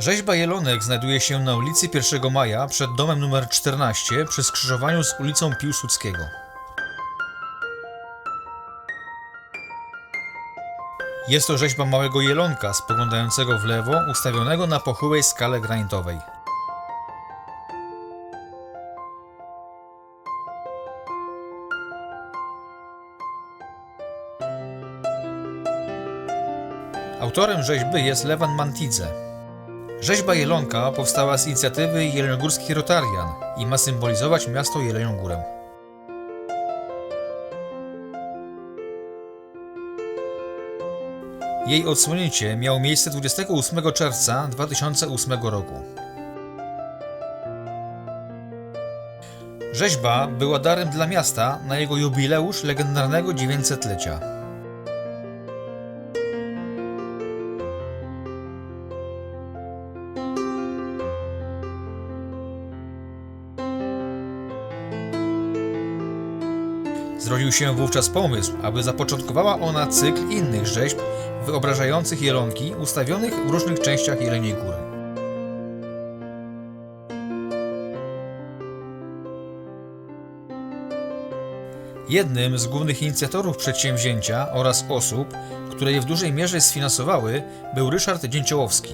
Rzeźba Jelonek znajduje się na ulicy 1 Maja przed domem numer 14 przy skrzyżowaniu z ulicą Piłsudskiego. Jest to rzeźba małego jelonka spoglądającego w lewo, ustawionego na pochyłej skale granitowej. Autorem rzeźby jest Lewan Mantidze. Rzeźba Jelonka powstała z inicjatywy Jeleniogórskich Rotarian i ma symbolizować miasto Jelenią Górę. Jej odsłonięcie miało miejsce 28 czerwca 2008 roku. Rzeźba była darem dla miasta na jego jubileusz legendarnego 900-lecia. Zrodził się wówczas pomysł, aby zapoczątkowała ona cykl innych rzeźb wyobrażających jelonki ustawionych w różnych częściach Jeleniej Góry. Jednym z głównych inicjatorów przedsięwzięcia oraz osób, które je w dużej mierze sfinansowały, był Ryszard Dzięciołowski.